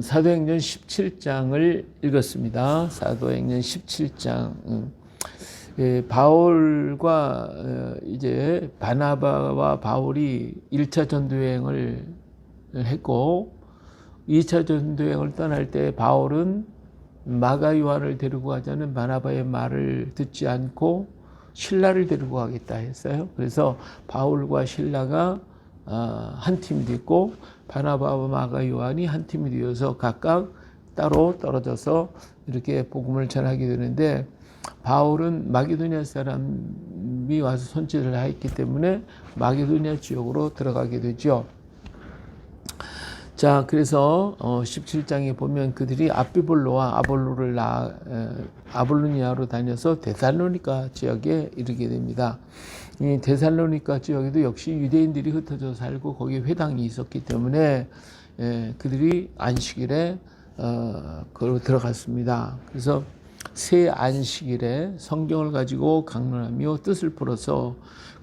음, 사도행전 17장을 읽었습니다. 사도행전 17장. 음. 예, 바울과 어, 이제 바나바와 바울이 1차 전도여행을 했고 2차 전도여행을 떠날 때 바울은 마가 요한을 데리고 가자는 바나바의 말을 듣지 않고 신라를 데리고 가겠다 했어요. 그래서 바울과 신라가 어, 한 팀이 됐고 바나바와 마가 요한이 한 팀이 되어서 각각 따로 떨어져서 이렇게 복음을 전하게 되는데 바울은 마게도니아 사람이 와서 손질을 했기 때문에 마게도니아 지역으로 들어가게 되죠. 자, 그래서 어 17장에 보면 그들이 아비볼로와 아볼로를 나 아볼로니아로 다녀서 데살로니카 지역에 이르게 됩니다. 이 데살로니카 지역에도 역시 유대인들이 흩어져 살고 거기에 회당이 있었기 때문에 예, 그들이 안식일에 어, 거기로 들어갔습니다. 그래서 새 안식일에 성경을 가지고 강론하며 뜻을 풀어서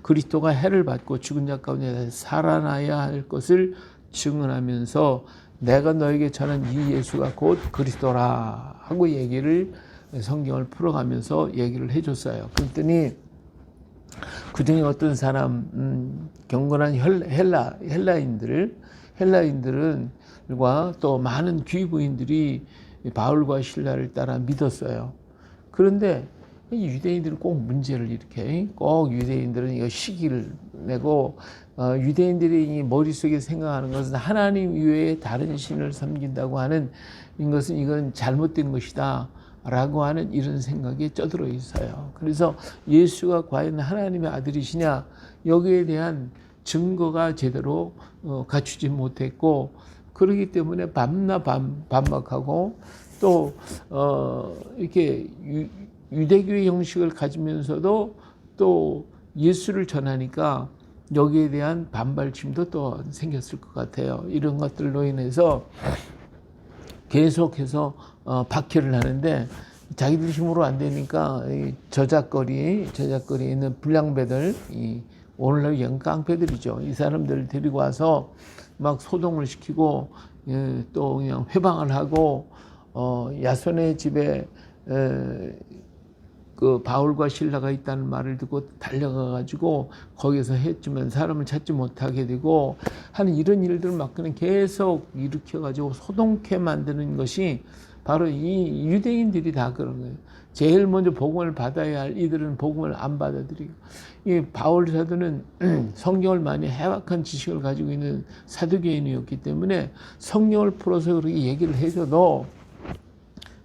그리스도가 해를 받고 죽은 자 가운데 살아나야 할 것을 증언하면서 내가 너에게 전한 이 예수가 곧 그리스도라 하고 얘기를 성경을 풀어가면서 얘기를 해줬어요. 그랬더니 그 중에 어떤 사람 음, 경건한 헬라 헬라인들 헬라인들은과 또 많은 귀부인들이 바울과 신라를 따라 믿었어요. 그런데 유대인들은 꼭 문제를 이렇게 꼭 유대인들은 이거 시기를 내고 어, 유대인들이 머릿속에 생각하는 것은 하나님 이외에 다른 신을 섬긴다고 하는 이것은 이건 잘못된 것이다. 라고 하는 이런 생각에 쩌들어 있어요. 그래서 예수가 과연 하나님의 아들이시냐 여기에 대한 증거가 제대로 어, 갖추지 못했고 그러기 때문에 밤나 밤 반박하고 또 어, 이렇게 유, 유대교의 형식을 가지면서도 또 예수를 전하니까 여기에 대한 반발심도 또 생겼을 것 같아요. 이런 것들로 인해서 계속해서 어, 박해를 하는데 자기들 힘으로 안 되니까 이 저작거리 저작거리에 있는 불량배들 이 오늘날 영 깡패들이죠. 이 사람들을 데리고 와서 막 소동을 시키고 예, 또 그냥 회방을 하고 어, 야손의 집에 에, 그 바울과 신라가 있다는 말을 듣고 달려가 가지고 거기서 했지만 사람을 찾지 못하게 되고 하는 이런 일들을 막 그냥 계속 일으켜 가지고 소동케 만드는 것이 바로 이 유대인들이 다 그런 거예요. 제일 먼저 복음을 받아야 할 이들은 복음을 안 받아들이고 이 바울 사도는 성경을 많이 해박한 지식을 가지고 있는 사두개인이었기 때문에 성경을 풀어서 그렇게 얘기를 해줘도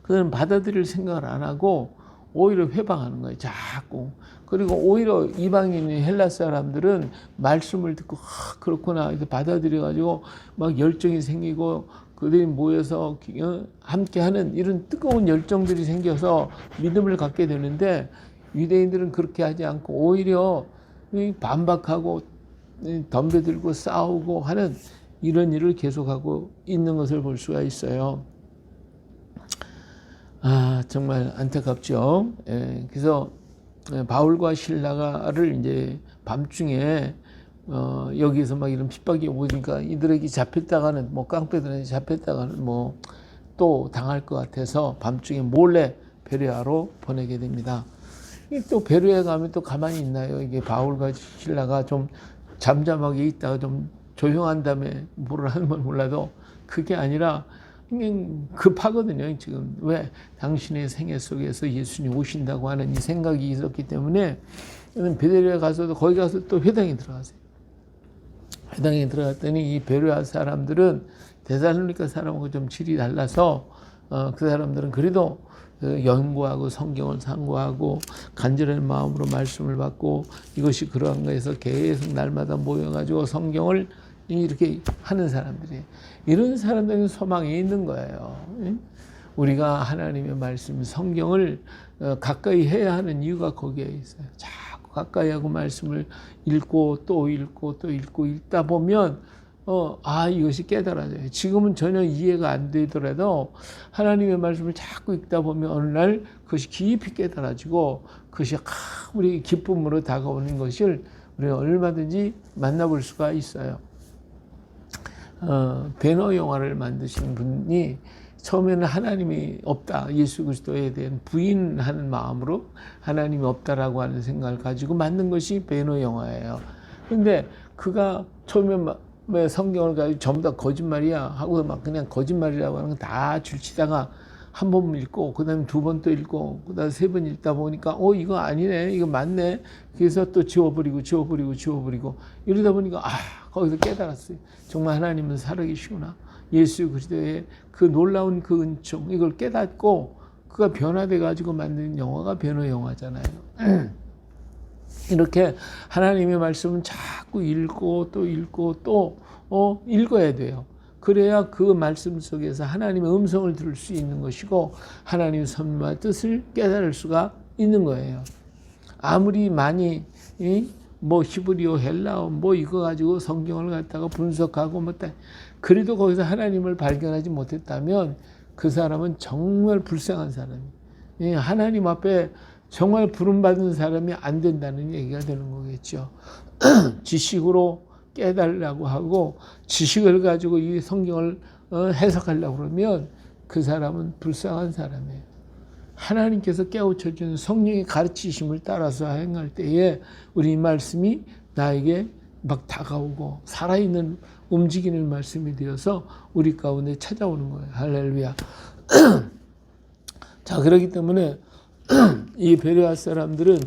그는 받아들일 생각을 안 하고 오히려 회방하는 거예요. 자꾸. 그리고 오히려 이방인인 헬라 사람들은 말씀을 듣고 아, 그렇구나 이렇게 받아들여 가지고 막 열정이 생기고 그들이 모여서 어, 함께하는 이런 뜨거운 열정들이 생겨서 믿음을 갖게 되는데 유대인들은 그렇게 하지 않고 오히려 반박하고 덤벼들고 싸우고 하는 이런 일을 계속하고 있는 것을 볼 수가 있어요. 아 정말 안타깝죠. 예, 그래서 바울과 신라가를 이제 밤중에 어, 여기서 막 이런 핍박이 오니까 이들에게 잡혔다가는 뭐 깡패들한테 잡혔다가는 뭐 또 당할 것 같아서 밤중에 몰래 베레아로 보내게 됩니다. 또 베레아 가면 또 가만히 있나요? 이게 바울과 신라가 좀 잠잠하게 있다가 좀 조용한 다음에 뭐를 하는 건 몰라도 그게 아니라 급하거든요. 지금 왜 당신의 생애 속에서 예수님 오신다고 하는 이 생각이 있었기 때문에 베드레에 가서도 거기 가서 또 회당에 들어가세요. 회당에 들어갔더니 이 베르아 사람들은 데살로니카 사람하고 좀 질이 달라서 어, 그 사람들은 그래도 그 연구하고 성경을 상고하고 간절한 마음으로 말씀을 받고 이것이 그러한 거에서 계속 날마다 모여가지고 성경을 이렇게 하는 사람들이 이런 사람들은 소망이 있는 거예요. 우리가 하나님의 말씀, 성경을 어, 가까이 해야 하는 이유가 거기에 있어요. 자꾸 가까이 하고 말씀을 읽고 또 읽고 또 읽고 읽다 보면 어, 아, 이것이 깨달아져요. 지금은 전혀 이해가 안 되더라도 하나님의 말씀을 자꾸 읽다 보면 어느 날 그것이 깊이 깨달아지고 그것이 우리 기쁨으로 다가오는 것을 우리가 얼마든지 만나볼 수가 있어요. 어, 배너 영화를 만드신 분이 처음에는 하나님이 없다 예수 그리스도에 대한 부인하는 마음으로 하나님이 없다라고 하는 생각을 가지고 만든 것이 배너 영화예요. 근데 그가 처음에 성경을 가지고 전부 다 거짓말이야 하고 막 그냥 거짓말이라고 하는 거 다 줄치다가 한 번 읽고 그다음에 두번 또 읽고 그다음에 세번 읽다 보니까 어 이거 아니네 이거 맞네 그래서 또 지워버리고 지워버리고 지워버리고 이러다 보니까 아 거기서 깨달았어요 정말 하나님은 살아계시구나 예수 그리스도의 그 놀라운 그 은총 이걸 깨닫고 그가 변화돼 가지고 만든 영화가 변호 영화잖아요. 이렇게 하나님의 말씀은 자꾸 읽고 또 읽고 또 어, 읽어야 돼요. 그래야 그 말씀 속에서 하나님의 음성을 들을 수 있는 것이고 하나님의 섭리와 뜻을 깨달을 수가 있는 거예요. 아무리 많이 이? 뭐 히브리어 헬라어 뭐 이거 가지고 성경을 갖다가 분석하고 뭐 따- 그래도 거기서 하나님을 발견하지 못했다면 그 사람은 정말 불쌍한 사람이에요. 예, 하나님 앞에 정말 부름받은 사람이 안 된다는 얘기가 되는 거겠죠. 지식으로 깨달으라고 하고 지식을 가지고 이 성경을 어, 해석하려고 그러면 그 사람은 불쌍한 사람이에요. 하나님께서 깨우쳐 주는 성령의 가르치심을 따라서 행할 때에 우리 이 말씀이 나에게 막 다가오고 살아있는 움직이는 말씀이 되어서 우리 가운데 찾아오는 거예요. 할렐루야. 자, 그렇기 때문에 이 베레아 사람들은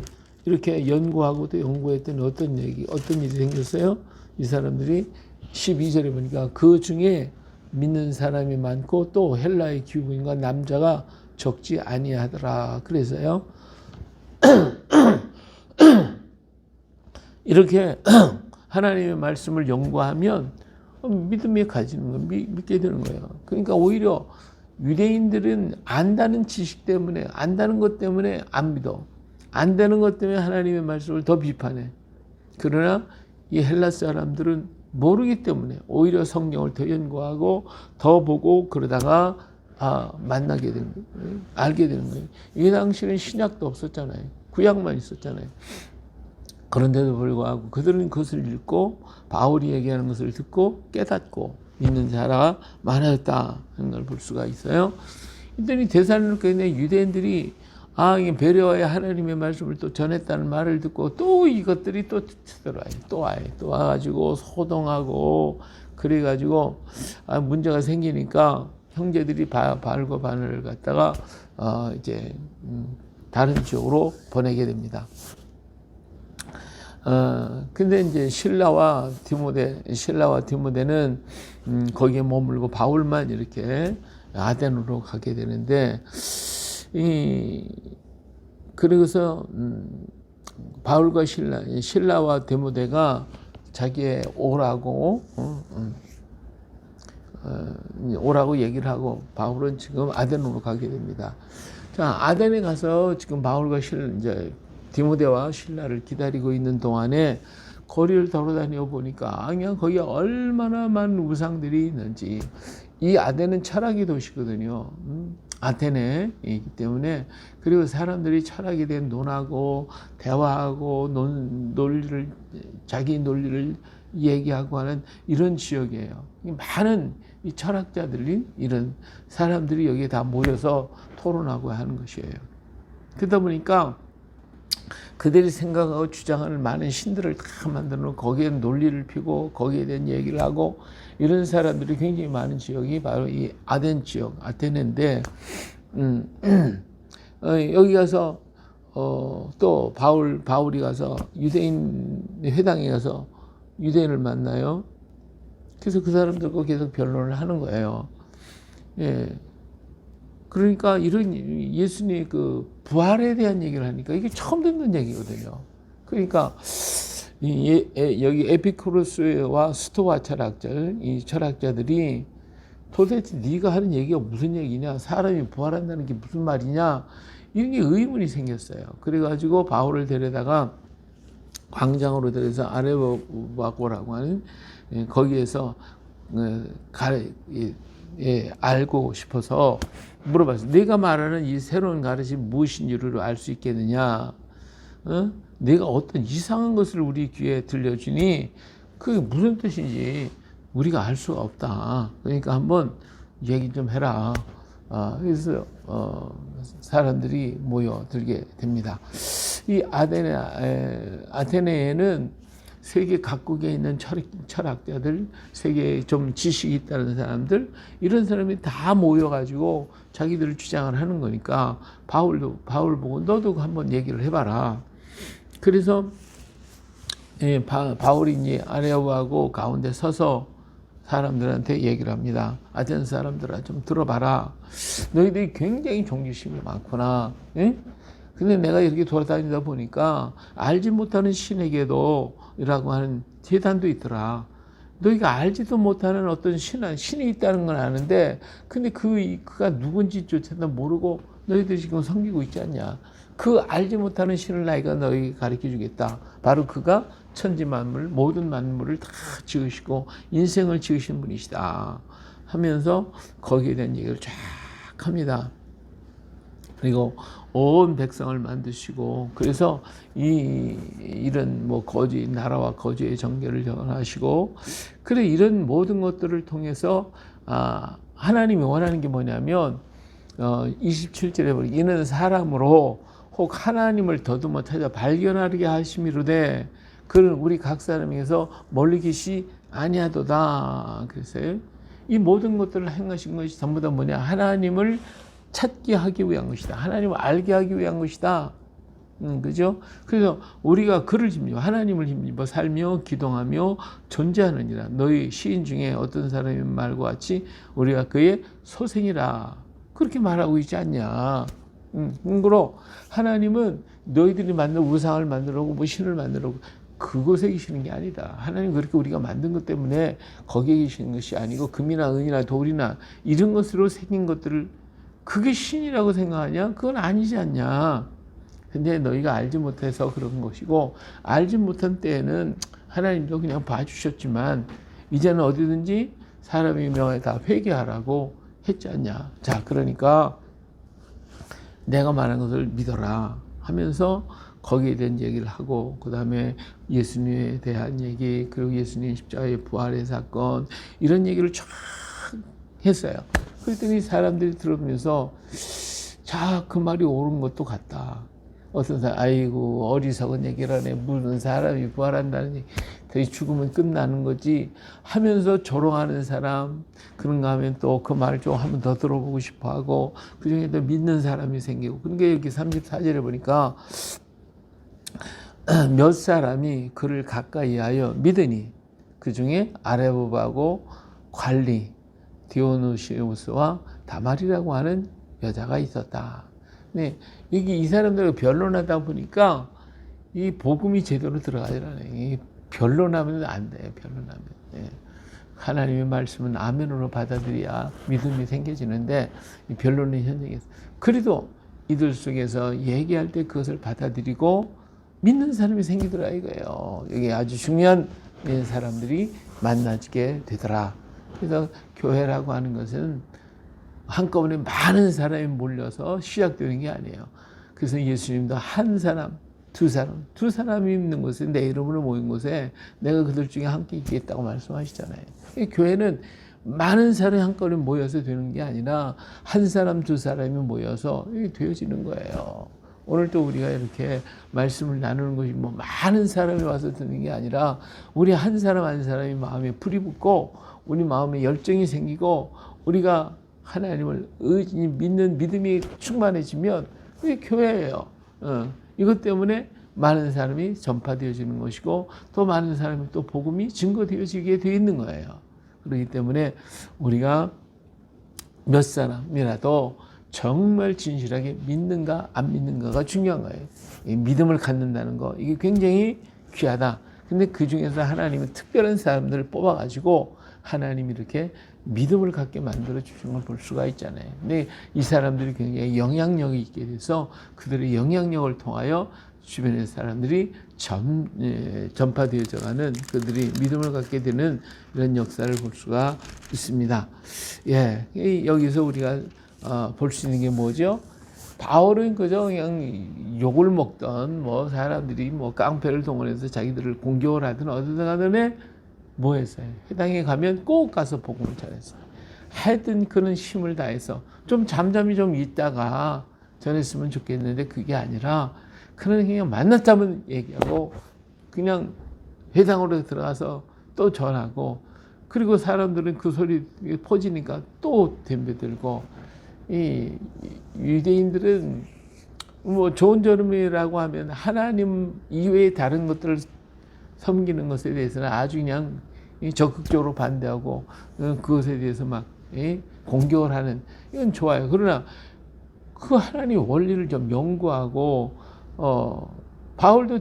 이렇게 연구하고 또 연구했더니 어떤 얘기, 어떤 일이 생겼어요? 이 사람들이 12절에 보니까 그 중에 믿는 사람이 많고 또 헬라의 귀부인과 남자가 적지 아니하더라. 그래서요. 이렇게 하나님의 말씀을 연구하면 믿음이 가지는 거, 믿, 믿게 되는 거예요. 그러니까 오히려 유대인들은 안다는 지식 때문에, 안다는 것 때문에 안 믿어. 안다는 것 때문에 하나님의 말씀을 더 비판해. 그러나 이 헬라 사람들은 모르기 때문에 오히려 성경을 더 연구하고 더 보고 그러다가 아, 만나게 되는 거예요. 알게 되는 거예요. 이 당시에는 신약도 없었잖아요. 구약만 있었잖아요. 그런데도 불구하고 그들은 그것을 읽고 바울이 얘기하는 것을 듣고 깨닫고 믿는 자가 많아졌다 하는 걸 볼 수가 있어요. 이들이 대사로교회 유대인들이 아, 이 배려와의 하나님의 말씀을 또 전했다는 말을 듣고 또 이것들이 또 들어와요. 또 와요. 또 와가지고 소동하고 그래가지고 아, 문제가 생기니까 형제들이 바, 발과 바늘을 갖다가 어, 이제 음, 다른 지역으로 보내게 됩니다. 어, 근데 이제 신라와 디모데, 신라와 디모데는 음, 거기에 머물고 바울만 이렇게 아덴으로 가게 되는데 이 그래서 음, 바울과 신라, 신라와 디모데가 자기의 오라고 어, 음, 어, 오라고 얘기를 하고 바울은 지금 아덴으로 가게 됩니다. 자 아덴에 가서 지금 바울과 실 이제 디모데와 신라를 기다리고 있는 동안에 거리를 돌아다녀 보니까 그냥 거기에 얼마나 많은 우상들이 있는지 이 아덴은 철학의 도시거든요. 음, 아테네이기 때문에 그리고 사람들이 철학에 대한 논하고 대화하고 논, 논리를 자기 논리를 얘기하고 하는 이런 지역이에요. 많은 이 철학자들이 이런 사람들이 여기에 다 모여서 토론하고 하는 것이에요. 그러다 보니까 그들이 생각하고 주장하는 많은 신들을 다 만들어 거기에 논리를 피고 거기에 대한 얘기를 하고 이런 사람들이 굉장히 많은 지역이 바로 이 아덴 지역, 아테네인데 음, 어, 여기 가서 어, 또 바울 바울이 가서 유대인 회당에 가서 유대인을 만나요. 그래서 그 사람들과 계속 변론을 하는 거예요. 예. 그러니까 이런 예수님의 그 부활에 대한 얘기를 하니까 이게 처음 듣는 얘기거든요. 그러니까 이 예, 여기 에피쿠로스와 스토아 철학자 이 철학자들이 도대체 네가 하는 얘기가 무슨 얘기냐 사람이 부활한다는 게 무슨 말이냐 이런 게 의문이 생겼어요. 그래가지고 바울을 데려다가 광장으로 데려서 아레바고라고 하는 예, 거기에서 어, 가, 예, 예, 알고 싶어서 물어봤어요. 네가 말하는 이 새로운 가르침이 무엇인지를 알 수 있겠느냐? 어? 내가 어떤 이상한 것을 우리 귀에 들려주니 그게 무슨 뜻인지 우리가 알 수가 없다. 그러니까 한번 얘기 좀 해라. 아, 그래서 어, 사람들이 모여들게 됩니다. 이 아테네 에, 아테네에는 세계 각국에 있는 철학, 철학 자들, 세계에 좀 지식이 있다는 사람들, 이런 사람이 다 모여가지고 자기들 주장을 하는 거니까 바울도 바울 보고 너도 한번 얘기를 해봐라. 그래서 예, 바, 바울이 이제 아레오하고 가운데 서서 사람들한테 얘기를 합니다. 아테네 사람들아 좀 들어봐라. 너희들이 굉장히 종교심이 많구나. 예? 근데 내가 이렇게 돌아다니다 보니까 알지 못하는 신에게도 이라고 하는 재단도 있더라. 너희가 알지도 못하는 어떤 신, 신이 있다는 건 아는데, 근데 그, 그가 누군지조차도 모르고 너희들 지금 섬기고 있지 않냐. 그 알지 못하는 신을 나이가 너희 가르쳐 주겠다. 바로 그가 천지 만물, 모든 만물을 다 지으시고 인생을 지으신 분이시다. 하면서 거기에 대한 얘기를 쫙 합니다. 그리고 온 백성을 만드시고 그래서 이 이런 뭐 거지 나라와 거지의 정계를 정하시고 그래 이런 모든 것들을 통해서 아 하나님이 원하는 게 뭐냐면 어 27절에 보니 이는 사람으로 혹 하나님을 더듬어 찾아 발견하게 하심이로되 그는 우리 각 사람에게서 멀리 계시 아니하도다 그랬어요. 이 모든 것들을 행하신 것이 전부 다 뭐냐 하나님을 찾게 하기 위한 것이다. 하나님을 알게 하기 위한 것이다. 음, 그죠? 그래서 우리가 그를 힘입어 하나님을 힘입어 살며 기동하며 존재하느니라. 너희 시인 중에 어떤 사람의 말과 같이 우리가 그의 소생이라. 그렇게 말하고 있지 않냐. 음, 그러므로 하나님은 너희들이 만든 우상을 만들어 오고 뭐 신을 만들어 오고 그곳에 계시는 게 아니다. 하나님 그렇게 우리가 만든 것 때문에 거기에 계시는 것이 아니고 금이나 은이나 돌이나 이런 것으로 생긴 것들을 그게 신이라고 생각하냐? 그건 아니지 않냐? 근데 너희가 알지 못해서 그런 것이고 알지 못한 때에는 하나님도 그냥 봐주셨지만 이제는 어디든지 사람의 명에 다 회개하라고 했지 않냐? 자, 그러니까 내가 말한 것을 믿어라 하면서 거기에 대한 얘기를 하고 그 다음에 예수님에 대한 얘기 그리고 예수님 십자가의 부활의 사건 이런 얘기를 쫙 했어요. 그랬더니 사람들이 들으면서 자 그 말이 옳은 것도 같다. 어떤 사람 아이고 어리석은 얘기를 하네. 무슨 사람이 부활한다는 얘기 더 죽으면 끝나는 거지. 하면서 조롱하는 사람 그런가 하면 또 그 말을 좀 한번 더 들어보고 싶어 하고 그 중에 또 믿는 사람이 생기고. 그러니까 여기 34절에 보니까 몇 사람이 그를 가까이 하여 믿으니 그 중에 아레보바고 관리 디오누시우스와 다말이라고 하는 여자가 있었다. 네, 이게 이 사람들과 변론하다 보니까 이 복음이 제대로 들어가지 않아요. 변론하면 안 돼요. 변론하면. 네. 하나님의 말씀은 아멘으로 받아들여야 믿음이 생겨지는데 이 변론의 현장에서 그래도 이들 속에서 얘기할 때 그것을 받아들이고 믿는 사람이 생기더라 이거예요. 여기 아주 중요한 사람들이 만나게 되더라. 그래서 교회라고 하는 것은 한꺼번에 많은 사람이 몰려서 시작되는 게 아니에요. 그래서 예수님도 한 사람, 두 사람, 두 사람이 있는 곳에 내 이름으로 모인 곳에 내가 그들 중에 함께 있겠다고 말씀하시잖아요. 교회는 많은 사람이 한꺼번에 모여서 되는 게 아니라 한 사람, 두 사람이 모여서 되어지는 거예요. 오늘 또 우리가 이렇게 말씀을 나누는 것이 뭐 많은 사람이 와서 듣는 게 아니라 우리 한 사람 한 사람이 마음에 불이 붙고 우리 마음에 열정이 생기고 우리가 하나님을 의지 믿는 믿음이 충만해지면 그게 교회예요. 어. 이것 때문에 많은 사람이 전파되어지는 것이고 또 많은 사람이 또 복음이 증거되어지게 되어 있는 거예요. 그렇기 때문에 우리가 몇 사람이라도 정말 진실하게 믿는가 안 믿는가가 중요한 거예요. 믿음을 갖는다는 거 이게 굉장히 귀하다. 근데 그 중에서 하나님은 특별한 사람들을 뽑아가지고 하나님이 이렇게 믿음을 갖게 만들어 주신 걸 볼 수가 있잖아요. 근데 이 사람들이 굉장히 영향력이 있게 돼서 그들의 영향력을 통하여 주변의 사람들이 전, 예, 전파되어져 가는 그들이 믿음을 갖게 되는 이런 역사를 볼 수가 있습니다. 예, 여기서 우리가 어, 볼수 있는 게 뭐죠? 바울은 그저 그냥 욕을 먹던 뭐 사람들이 뭐 깡패를 동원해서 자기들을 공격을 하든 어디든 하든 뭐 했어요? 회당에 가면 꼭 가서 복음을 전했어요. 하여튼 그는 힘을 다해서 좀 잠잠히 좀 있다가 전했으면 좋겠는데 그게 아니라 그는 그냥 만났다면 얘기하고 그냥 회당으로 들어가서 또 전하고 그리고 사람들은 그 소리 퍼지니까 또 덤벼들고 이 유대인들은 뭐 좋은 저름이라고 하면 하나님 이외의 다른 것들을 섬기는 것에 대해서는 아주 그냥 적극적으로 반대하고 어, 그것에 대해서 막 예, 공격을 하는 이건 좋아요. 그러나 그 하나님 원리를 좀 연구하고 어 바울도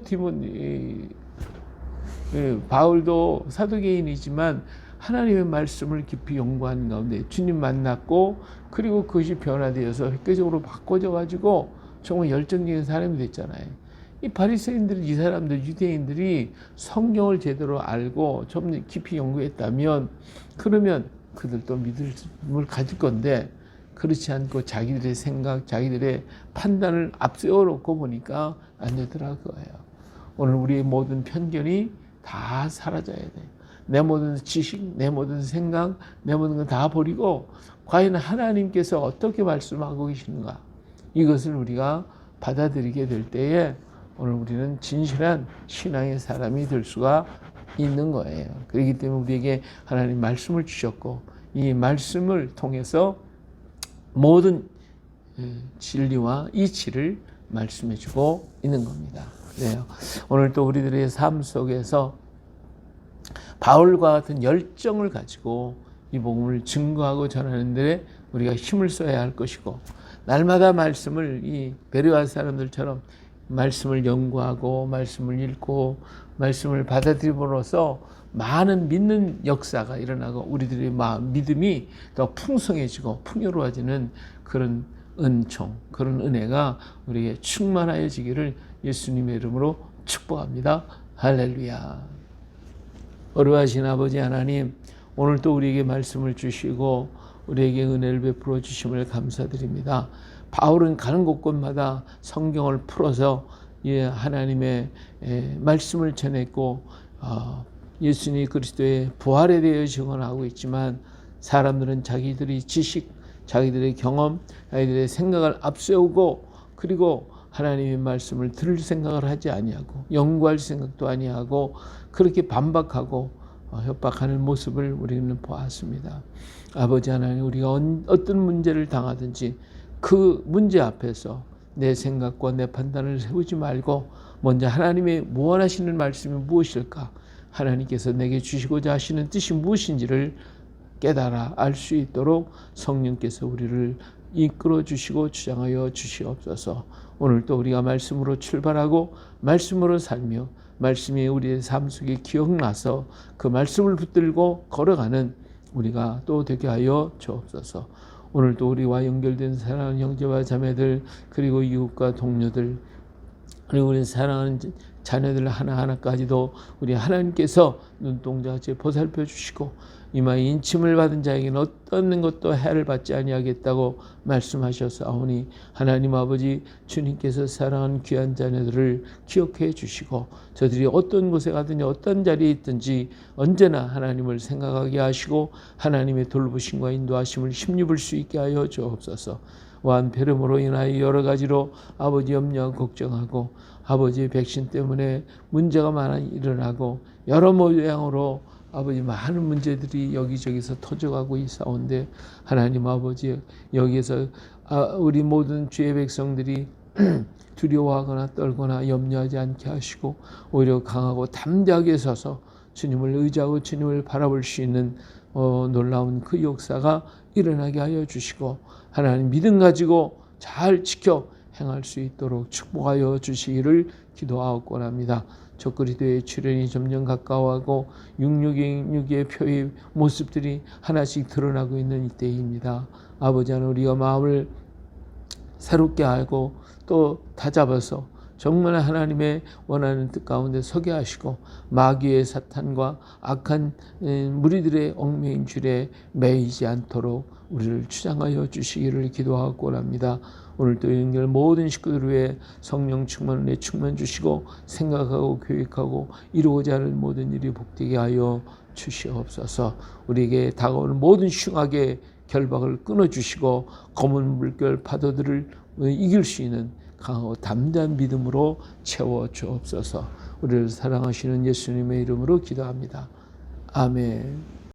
예, 바울도 사도개인이지만 하나님의 말씀을 깊이 연구하는 가운데 주님 만났고 그리고 그것이 변화되어서 획기적으로 바꿔져 가지고 정말 열정적인 사람이 됐잖아요. 이 바리새인들 이 사람들 유대인들이 성경을 제대로 알고 좀 깊이 연구했다면 그러면 그들도 믿음을 가질 건데 그렇지 않고 자기들의 생각, 자기들의 판단을 앞세워 놓고 보니까 안 되더라고요. 오늘 우리의 모든 편견이 다 사라져야 돼. 내 모든 지식, 내 모든 생각, 내 모든 걸 다 버리고 과연 하나님께서 어떻게 말씀하고 계시는가 이것을 우리가 받아들이게 될 때에 오늘 우리는 진실한 신앙의 사람이 될 수가 있는 거예요. 그렇기 때문에 우리에게 하나님 말씀을 주셨고 이 말씀을 통해서 모든 진리와 이치를 말씀해 주고 있는 겁니다. 네. 오늘 또 우리들의 삶 속에서 바울과 같은 열정을 가지고 이 복음을 증거하고 전하는 데 우리가 힘을 써야 할 것이고 날마다 말씀을 이 베르와 사람들처럼 말씀을 연구하고 말씀을 읽고 말씀을 받아들임으로써 많은 믿는 역사가 일어나고 우리들의 마음 믿음이 더 풍성해지고 풍요로워지는 그런 은총 그런 은혜가 우리에게 충만하여지기를 예수님의 이름으로 축복합니다. 할렐루야. 어려하신 아버지 하나님 오늘 또 우리에게 말씀을 주시고 우리에게 은혜를 베풀어 주심을 감사드립니다. 바울은 가는 곳곳마다 성경을 풀어서 예, 하나님의 말씀을 전했고 어, 예수님 그리스도의 부활에 대해 증언하고 있지만 사람들은 자기들의 지식, 자기들의 경험, 자기들의 생각을 앞세우고 그리고 하나님의 말씀을 들을 생각을 하지 아니하고 연구할 생각도 아니하고 그렇게 반박하고 어, 협박하는 모습을 우리는 보았습니다. 아버지 하나님 우리가 어떤 문제를 당하든지 그 문제 앞에서 내 생각과 내 판단을 세우지 말고 먼저 하나님의 무언하시는 말씀이 무엇일까 하나님께서 내게 주시고자 하시는 뜻이 무엇인지를 깨달아 알 수 있도록 성령께서 우리를 이끌어 주시고 주장하여 주시옵소서. 오늘 또 우리가 말씀으로 출발하고 말씀으로 살며 말씀이 우리의 삶 속에 기억나서 그 말씀을 붙들고 걸어가는 우리가 또 되게 하여 주옵소서. 오늘도 우리와 연결된 사랑하는 형제와 자매들 그리고 이웃과 동료들 그리고 우리 사랑하는 자녀들 하나하나까지도 우리 하나님께서 눈동자같이 보살펴 주시고 이마 인침을 받은 자에게는 어떤 것도 해를 받지 아니하겠다고 말씀하셨사오니 하나님 아버지 주님께서 사랑하는 귀한 자녀들을 기억해 주시고 저들이 어떤 곳에 가든지 어떤 자리에 있든지 언제나 하나님을 생각하게 하시고 하나님의 돌보심과 인도하심을 힘입을 수 있게 하여 주옵소서. 완폐렴으로 인하여 여러 가지로 아버지 염려 걱정하고 아버지 백신 때문에 문제가 많아 일어나고 여러 모양으로 아버지 많은 문제들이 여기저기서 터져가고 있사온데 하나님 아버지 여기에서 아, 우리 모든 주의 백성들이 두려워하거나 떨거나 염려하지 않게 하시고 오히려 강하고 담대하게 서서 주님을 의지하고 주님을 바라볼 수 있는 어, 놀라운 그 역사가 일어나게 하여 주시고 하나님 믿음 가지고 잘 지켜 행할 수 있도록 축복하여 주시기를 기도하옵고 합니다. 저 그리스도의 출현이 점점 가까워하고 육육의 표의 모습들이 하나씩 드러나고 있는 이때입니다. 아버지 하나님 우리가 마음을 새롭게 알고 또 다잡아서 정말 하나님의 원하는 뜻 가운데 서게 하시고 마귀의 사탄과 악한 에, 무리들의 얽매인 줄에 매이지 않도록 우리를 주장하여 주시기를 기도하고 원합니다. 오늘도 연결 모든 식구들 위해 성령 충만을 충만 주시고 생각하고 교육하고 이루고자 하는 모든 일이 복되게 하여 주시옵소서. 우리에게 다가오는 모든 흉악의 결박을 끊어 주시고 검은 물결 파도들을 이길 수 있는 강하고 담대한 믿음으로 채워 주옵소서. 우리를 사랑하시는 예수님의 이름으로 기도합니다. 아멘.